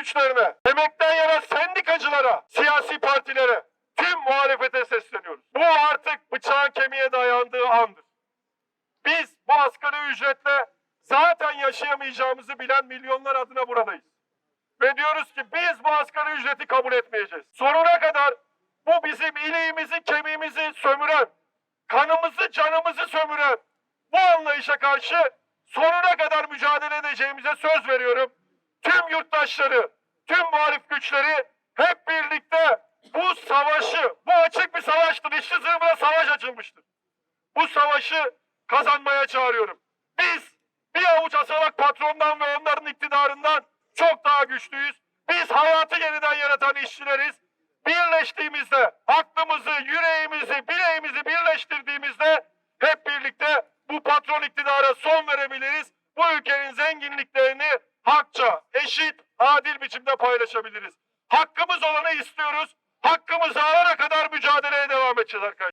güçlerine, emekten yana sendikacılara, siyasi partilere, tüm muhalefete sesleniyoruz. Bu artık bıçağın kemiğe dayandığı andır. Biz bu asgari ücretle zaten yaşayamayacağımızı bilen milyonlar adına buradayız. Ve diyoruz ki biz bu asgari ücreti kabul etmeyeceğiz. Sonuna kadar bu bizim iliğimizi, kemiğimizi sömüren, kanımızı, canımızı sömüren bu anlayışa karşı sonuna kadar mücadele edeceğimize söz veriyorum. Tüm yurttaşları, tüm muhalif güçleri hep birlikte bu savaşı, bu açık bir savaştır. İşçi sınıfına savaş açılmıştır. Bu savaşı kazanmaya çağırıyorum. Biz bir avuç asalak patrondan ve onların iktidarından çok daha güçlüyüz. Biz hayatı yeniden yaratan işçileriz. Birleştiğimizde, aklımızı, yüreğimizi, bileğimizi birleştirdiğimizde hep birlikte bu patron iktidara son verebiliriz. Bu ülkenin zenginliklerini hakça, eşit, adil biçimde paylaşabiliriz. Hakkımız olanı istiyoruz. Hakkımızı alana kadar mücadeleye devam edeceğiz arkadaşlar.